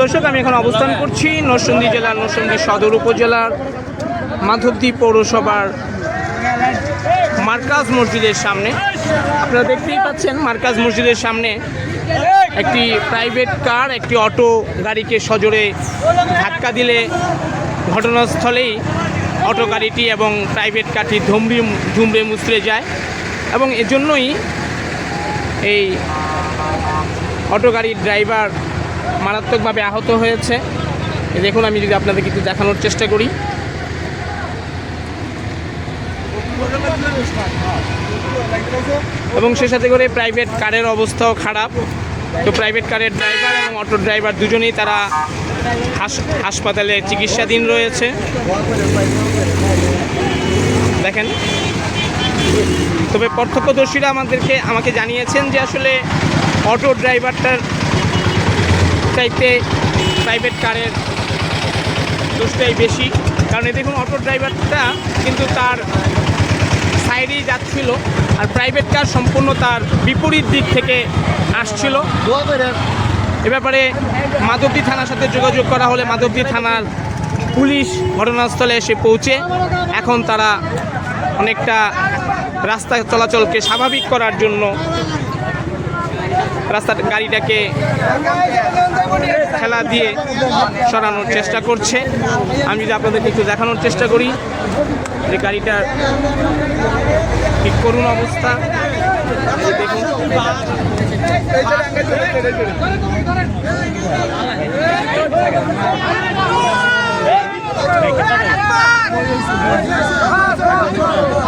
দর্শক, আমি এখন অবস্থান করছি নরসিংদী জেলার নরসিংদী সদর উপজেলার মাধবদী পৌরসভার মার্কাজ মসজিদের সামনে। আপনারা দেখতেই পাচ্ছেন মার্কাজ মসজিদের সামনে একটি প্রাইভেট কার, একটি অটো গাড়িকে সজোরে ধাক্কা দিলে ঘটনাস্থলেই অটো গাড়িটি এবং প্রাইভেট কারটি ধুমড়ি, ধুমড়ে মুচড়ে যায় এবং এজন্যই এই অটো গাড়ির ড্রাইভার মারাত্মকভাবে আহত হয়েছে। দেখুন, আমি যদি আপনাদেরকে একটু দেখানোর চেষ্টা করি। এবং সে সাথে করে প্রাইভেট কারের অবস্থাও খারাপ। তো প্রাইভেট কারের ড্রাইভার এবং অটো ড্রাইভার দুজনেই তারা হাস- হাসপাতালে চিকিৎসাধীন রয়েছে। দেখেন। তবে প্রত্যক্ষদর্শীরা আমাদেরকে আমাকে জানিয়েছেন যে আসলে অটো ড্রাইভারটার চাইতে প্রাইভেট কারের দোষটাই বেশি। কারণ এই দেখুন অটো ড্রাইভারটা কিন্তু তার সাইডেই যাচ্ছিল আর প্রাইভেট কার সম্পূর্ণ তার বিপরীত দিক থেকে আসছিল। এ ব্যাপারে মাধবদী থানার সাথে যোগাযোগ করা হলে মাধবদী থানার পুলিশ ঘটনাস্থলে এসে পৌঁছে। এখন তারা অনেকটা রাস্তা চলাচলকে স্বাভাবিক করার জন্য রাস্তার গাড়িটাকে খেলা দিয়ে সরানোর চেষ্টা করছে। আমি যদি আপনাদেরকে একটু দেখানোর চেষ্টা করি যে গাড়িটার ঠিক করুন অবস্থা।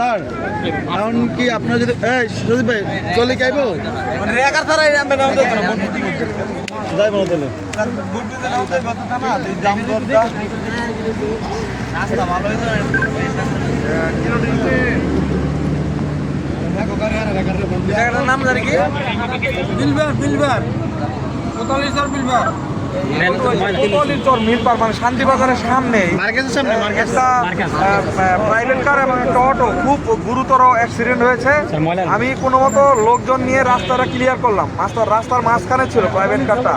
স্যার এখন কি আপনার যদি এই সুদীপ ভাই চলে কি আইব? যাই বলো তাহলে। নাম জানি কি? বিলবার বিলবার। চর বিলবার। মানে শান্তিবাজারের সামনে। মার্কেটের সামনে একটা প্রাইভেট কার এবং একটা অটো খুব গুরুতর অ্যাক্সিডেন্ট হয়েছে। আমি কোনো মতো লোকজন নিয়ে রাস্তাটা ক্লিয়ার করলাম। রাস্তার রাস্তার মাঝখানে ছিল প্রাইভেট কারটা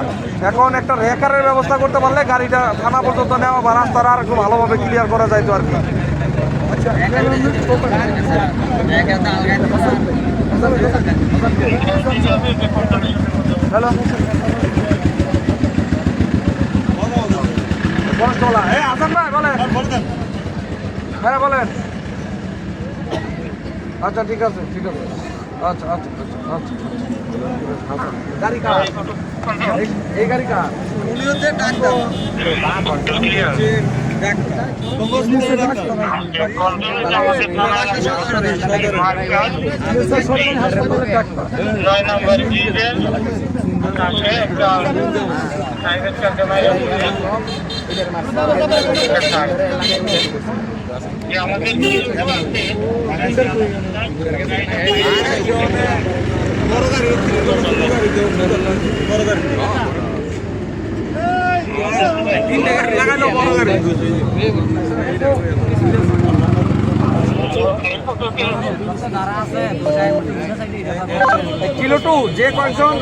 এখন একটা রেকারের ব্যবস্থা করতে পারলে গাড়িটা থানা পর্যন্ত নেওয়া বা রাস্তাটা আর একটু ভালোভাবে ক্লিয়ার করা যাইতো আর কি। হ্যালো। আসান ভাই বলেন। হ্যাঁ বলেন। আচ্ছা ঠিক আছে ঠিক আছে। আচ্ছা আচ্ছা আচ্ছা আচ্ছা। আচ্ছা গাড়ি কার? এই- গাড়ি কার? ডাক্তার। নয় নম্বর ডিজেল কাছে একটা আমাদের লাগানো বড় গাড়ি কিলো টু, যে কয়েকজন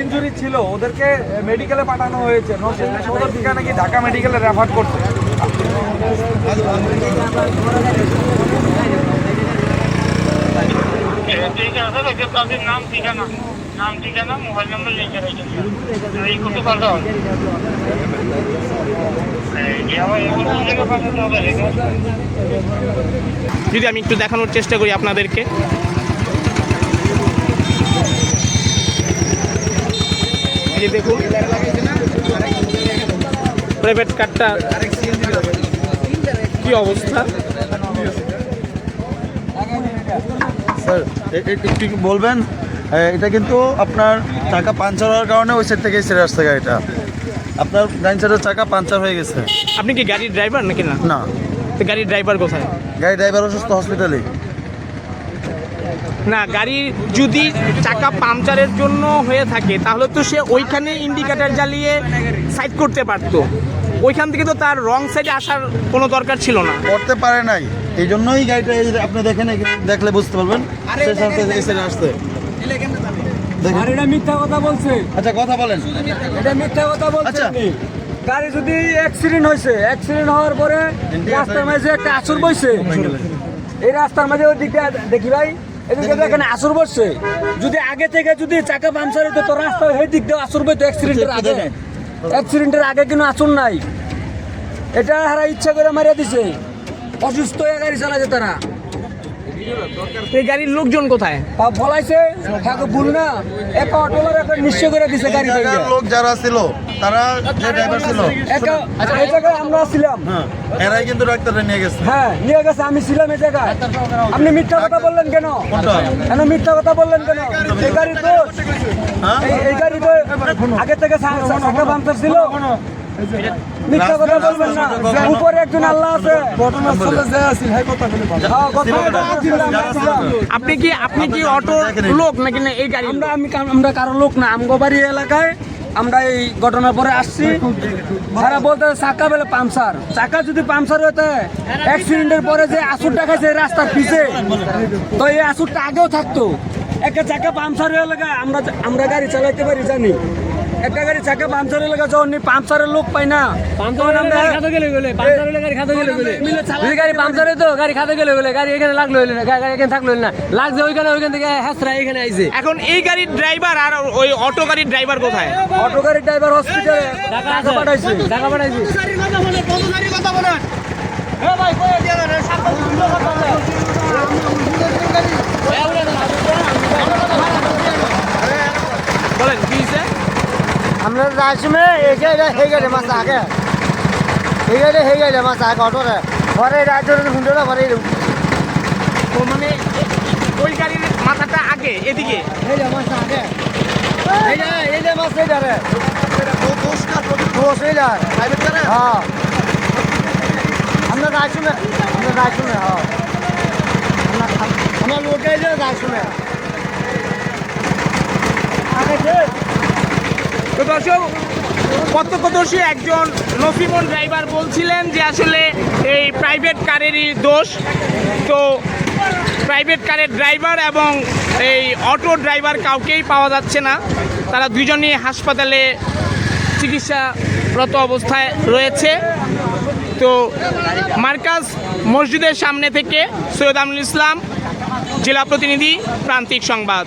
ইনজুরি ছিল, ওদেরকে মেডিকেলে পাঠানো হয়েছে। সদর থেকে নাকি ঢাকা মেডিকেলে রেফার করছে? ঠিক আছে, দেখে তাদের নাম ঠিকানা নাম ঠিকানা, মোবাইল নাম্বার লিখে রেখেছি। এই করতে হবে যদি আমি একটু দেখানোর চেষ্টা করি আপনাদেরকে। এই যে দেখুন প্রাইভেট কি অবস্থা? স্যার একটু বলবেন? এটা কিন্তু আপনার চাকা পাঞ্চার হওয়ার কারণে ওই সাইড থেকে ছেড়ে আসছে গাড়িটা। আপনার ডাইন সাইডের চাকা পাঞ্চার হয়ে গেছে। আপনি কি গাড়ির ড্রাইভার নাকি না? না। তো গাড়ির ড্রাইভার কোথায়? গাড়ি ড্রাইভার অসুস্থ হসপিটালে না গাড়ি যদি চাকা পাংচারের জন্য হয়ে থাকে তাহলে তো সে ওইখানে ইন্ডিকেটার জ্বালিয়ে সাইড করতে পারতো। ওইখান থেকে তো তার রং সাইডে আসার কোনো দরকার ছিল না। করতে পারে নাই। এই জন্যই গাড়িটা এই আপনি দেখেন এখানে দেখলে বুঝতে পারবেন। সাথে আসতে আর এটা মিথ্যা কথা বলছে। আচ্ছা কথা বলেন। এটা মিথ্যা কথা বলছে আচ্ছা। গাড়ি যদি অ্যাক্সিডেন্ট হয়েছে অ্যাক্সিডেন্ট হওয়ার পরে রাস্তার মাঝে একটা আসর এই রাস্তার মাঝে ওই দিকটা দেখি ভাই এদিকে আসর বসছে যদি আগে থেকে যদি চাকা পাংচার হতো তো রাস্তা সেই দিক দিয়ে আসর বইতো অ্যাক্সিডেন্টের আগে। অ্যাক্সিডেন্টের আগে কিন্তু আসর নাই। এটা হারা ইচ্ছা করে মারিয়া দিছে। অসুস্থ হয়ে গাড়ি চালাছে তারা। এই গাড়ির লোকজন কোথায়? বলাইছে হ্যাঁ ভুল না। এক অটোলার একটা নিশ্চয় করে দিছে গাড়ি লোক যারা ছিল তারা যে ড্রাইভার ছিল এই জায়গায় আমরা ছিলাম। হ্যাঁ এরাই কিন্তু ডাক্তারে নিয়ে গেছে। হ্যাঁ নিয়ে গেছে আমি ছিলাম এই জায়গায়। আপনি মিথ্যা কথা বললেন কেন? কেন মিথ্যা কথা বললেন কেন? এই গাড়ি তো হ্যাঁ? এই- গাড়ি তো আগে থেকে ছিল। মিথ্যা কথা বলবেন না। উপরে একজন আল্লাহ আছে। হ্যাঁ, কথা বলতে ছিলাম, যারা ছিল। ছিলাম। আপনি কি আপনি কি অটো লোক নাকি না এই গাড়ি আমরা আমি আমরা কারও লোক না। আমগোবাড়ি এলাকায় আমরা এই ঘটনার পরে আসছি। তারা বলতে চাকা বেলে পাংচার চাকা যদি পাংচার হতে অ্যাক্সিডেন্টের পরে যে আসুরটা খাইছে রাস্তার পিছে তো এই আসুরটা আগেও থাকতো। একটা চাকা পাংচার হয়ে লাগা আমরা আমরা গাড়ি চালাইতে পারি জানি। একটা গাড়ি চাকা পাংচার হয়ে লাগা যখন পাংচারের লোক পাই না গাড়ি পাংচার তো গাড়ি খাতে গেলে বলে গাড়ি এখানে লাগল হইল না গাড়ি এখানে থাকল না। লাগছে ওইখানে ওইখান থেকে হ্যাসরা এখানে আইছে। এখন এই গাড়ির ড্রাইভার আর ওই অটো গাড়ির ড্রাইভার কোথায়? অটো গাড়ির ড্রাইভার হসপিটালে টাকা পাঠাইছে। টাকা পাঠাইছি। বলেন। আমরা যাইছি মানে এই গাড়ি সেই গাড়ি মাছ আগে। এই গাড়ি সেই গাড়ি মাছ আগে অটোরে ঘরে রাজ্যের হুন্ডোরা ঘরে তো মানে ওই গাড়ির মাথাটা আগে এদিকে? এই মাছ আগে। এই যে এই যে মাছ এই হ্যাঁ। আমরা যাইছি না আমরা যাইছি না হ্যাঁ। আমরা আমরা লোকে না তো দর্শক, প্রত্যক্ষদর্শী একজন নসিমন ড্রাইভার বলছিলেন যে আসলে এই প্রাইভেট কারেরই দোষ। তো প্রাইভেট কারের ড্রাইভার এবং এই অটো ড্রাইভার কাউকেই পাওয়া যাচ্ছে না। তারা দুজনই হাসপাতালে চিকিৎসারত অবস্থায় রয়েছে। তো মার্কাজ মসজিদের সামনে থেকে সৈয়দ আমিনুল ইসলাম, জেলা প্রতিনিধি, প্রান্তিক সংবাদ।